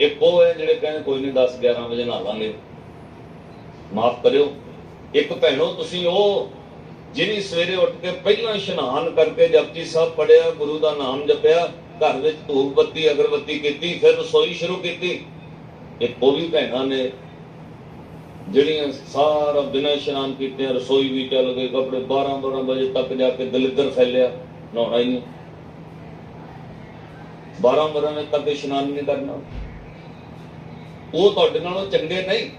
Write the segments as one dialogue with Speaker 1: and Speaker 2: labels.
Speaker 1: ਇੱਕ ਉਹ ਹੈ ਜਿਹੜੇ ਕਹਿੰਦੇ ਕੋਈ ਨਹੀਂ 10 11 ਵਜੇ ਨਹਾ ਲਾਂਗੇ। ਮਾਫ ਕਰਿਓ। ਇੱਕ ਭੈਣੋ, ਤੁਸੀਂ ਉਹ ਜਿਹੜੀ ਸਵੇਰੇ ਉੱਠ ਕੇ ਪਹਿਲਾਂ ਇਸ਼ਨਾਨ ਕਰਕੇ ਜਪਜੀ ਸਾਹਿਬ ਪੜਿਆ ਗੁਰੂ ਦਾ ਨਾਮ ਜਪਿਆ, ਘਰ ਵਿੱਚ ਧੂਪ ਬੱਤੀ, ਅਗਰਬੱਤੀ ਕੀਤੀ, ਫਿਰ ਰਸੋਈ ਸ਼ੁਰੂ ਕੀਤੀ। ਇੱਕ ਉਹ ਵੀ ਭੈਣਾਂ ਨੇ ਜਿਹੜੀਆਂ ਸਾਰਾ ਬਿਨਾਂ ਇਸ਼ਨਾਨ ਕੀਤੇ, ਰਸੋਈ ਵੀ ਚੱਲ ਗਈ, ਕੱਪੜੇ 12 12 ਵਜੇ ਤੱਕ ਜਾ ਕੇ ਦਲਿੱਦਰ ਫੈਲਿਆ, ਨਹਾਉਣਾ ਹੀ ਨਹੀਂ। 12 ਵਜੇ ਤੱਕ ਇਸ਼ਨਾਨ ਨਹੀਂ ਕਰਨਾ। ਉਹ ਤੁਹਾਡੇ ਨਾਲੋਂ ਚੰਗੇ ਨਹੀਂ।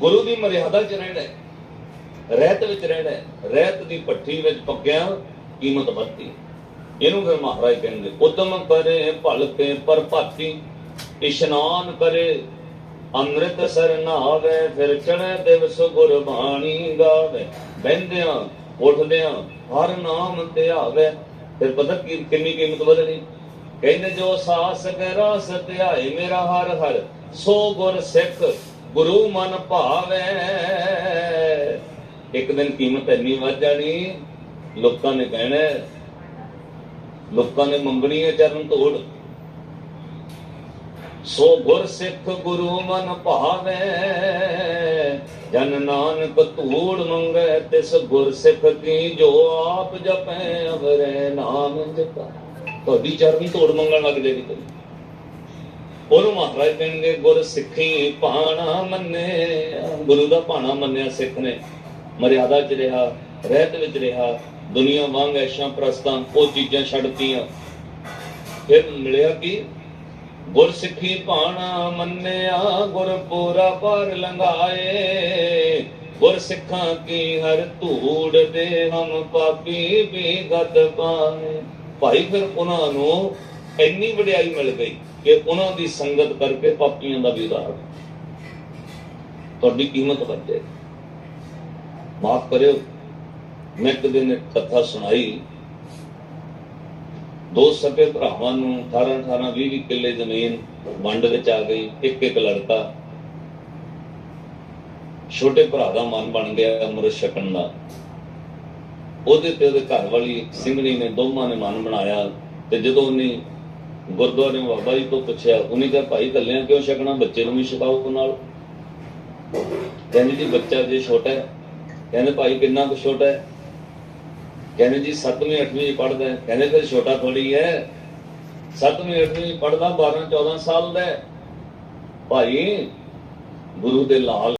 Speaker 1: ਗੁਰੂ ਦੀ ਮਰਿਆਦਾ 'ਚ ਰਹਿਣਾ ਹੈ। ਰਹਿਤ ਵਿੱਚ ਰਹਿਣਾ ਹੈ। ਰਹਿਤ ਦੀ ਪੱਠੀ ਵਿੱਚ ਪੱਕਿਆ ਕੀਮਤ ਵੱਧਦੀ ਇਹਨੂੰ ਫਿਰ ਮਹਾਰਾਜ ਕਹਿੰਦੇ ਉਦਮ ਕਰੇ ਭਲਕੇ ਪਰ ਭਾਤੀ ਇਸ਼ਨਾਨ ਕਰੇ, ਅੰਮ੍ਰਿਤ ਸਰ ਨਹਾਵੇ, ਫਿਰ ਚੜ੍ਹੇ ਦਿਵਸ ਗੁਰਬਾਣੀ ਗਾਵੇ। ਬਹਿੰਦਿਆਂ, ਉੱਠਦਿਆਂ ਹਰ ਨਾਮ ਧਿਆਵੇ ਫਿਰ ਪਤਾ ਕਿੰਨੀ ਕੀਮਤ ਵਧਣੀ? ਕਹਿੰਦੇ ਜੋ ਸਾਸ ਗਰਾਸ ਧਿਆਏ ਮੇਰਾ ਹਰ ਹਰ, ਸੋ ਗੁਰ ਸਿੱਖ ਗੁਰੂ ਮਨ ਭਾਵੇ। ਇੱਕ ਦਿਨ ਕੀਮਤ ਇੰਨੀ ਵੱਧ ਜਾਣੀ, ਲੋਕਾਂ ਨੇ ਕਹਿਣਾ ਲੋਕਾਂ ਨੇ ਮੰਗਣੀ ਹੈ ਚਰਨ ਧੂੜ। ਸੋ ਗੁਰ ਸਿੱਖ ਗੁਰੂ ਮਨ ਭਾਵੇ, ਜਨ ਨਾਨਕ ਧੂੜ ਮੰਗੇ ਤਿਸ ਗੁਰ ਸਿੱਖ ਕੀ ਜੋ ਆਪ ਜਪੈ, ਅਵਰੇ ਨਾਮ ਜਪਾ। ਤੁਹਾਡੀ ਚਰਨੀ ਤੋੜ ਮੰਗਣ ਲੱਗ ਜਾਏਗੀ ਤੁਸੀਂ ਉਹਨੂੰ ਮਹਾਰਾਜ ਕਹਿੰਦੇ, ਗੁਰ ਸਿੱਖੀ ਪਾਣਾ ਮੰਨਿਆ ਗੁਰੂ ਦਾ ਪਾਣਾ ਮੰਨਿਆ ਸਿੱਖ ਨੇ। ਮਰਿਆਦਾ 'ਚ ਰਿਹਾ, ਰਹਿਤ ਵਿੱਚ ਰਿਹਾ, ਦੁਨੀਆ ਵਾਂਗ ਐਸ਼ਾਂ ਪ੍ਰਸਤਾਂ, ਉਹ ਚੀਜ਼ਾਂ ਛੱਡਤੀਆਂ। ਫਿਰ ਮਿਲਿਆ ਕੀ? ਗੁਰ ਸਿੱਖੀ ਪਾਣਾ ਮੰਨਿਆ, ਗੁਰ ਪੂਰਾ ਪਰ ਲੰਘਾਏ। ਗੁਰ ਸਿੱਖਾਂ ਕੀ ਹਰ ਧੂੜ ਦੇ ਹਮ ਪਾਪੀ ਵੀ ਗਤ ਪਾਏ। ਭਾਈ ਫਿਰ ਉਹਨਾਂ ਨੂੰ ਇੰਨੀ ਵਡਿਆਈ ਮਿਲ ਗਈ ਕਿ ਉਹਨਾਂ ਦੀ ਸੰਗਤ ਕਰਕੇ ਪਾਪੀਆਂ ਦਾ ਵੀ ਉਦਾਰ ਤੁਹਾਡੀ ਕੀਮਤ ਵੱਧ ਜਾਏ ਮਾਫ ਕਰਿਓ। ਮੈਂ ਇੱਕ ਦਿਨ ਇੱਕ ਕਥਾ ਸੁਣਾਈ। ਦੋ ਸਕੇ ਭਰਾਵਾਂ ਨੂੰ 18 18 20 20 ਕਿੱਲੇ ਜ਼ਮੀਨ ਵੰਡ ਵਿੱਚ ਆ ਗਈ। ਇੱਕ ਇੱਕ ਲੜਕਾ। ਛੋਟੇ ਭਰਾ ਦਾ ਮਨ ਬਣ ਗਿਆ ਅੰਮ੍ਰਿਤ ਛਕਣ ਦਾ। ਉਹਦੇ ਤੇ ਉਹਦੇ ਘਰ ਵਾਲੀ ਸਿੰਘਣੀ ਨੇ ਦੋਵਾਂ ਨੇ ਮਨ ਬਣਾਇਆ ਤੇ ਜਦੋਂ ਉਹਨੇ ਗੁਰਦੁਆਰੇ ਬਾਬਾ ਜੀ ਤੋਂ ਪੁੱਛਿਆ, ਉਹਨੇ ਕਿਹਾ, ਭਾਈ ਕੱਲਿਆਂ ਕਿਉਂ ਛਕਣਾ? ਬੱਚੇ ਨੂੰ ਵੀ ਛਕਾਓ ਨਾਲ? ਕਹਿੰਦੇ, ਜੀ, ਬੱਚਾ ਜੇ ਛੋਟਾ ਹੈ। ਕਹਿੰਦੇ, ਭਾਈ ਕਿੰਨਾ ਕੁ ਛੋਟਾ ਹੈ? ਕਹਿੰਦੇ, ਜੀ 7ਵੀਂ 8ਵੀਂ ਪੜਦਾ ਹੈ। ਕਹਿੰਦੇ, ਫਿਰ ਛੋਟਾ ਥੋੜੀ ਹੈ। 7ਵੀਂ 8ਵੀਂ ਪੜਦਾ 12 14 ਸਾਲ ਦਾ ਹੈ। ਭਾਈ ਗੁਰੂ ਦੇ ਲਾਲ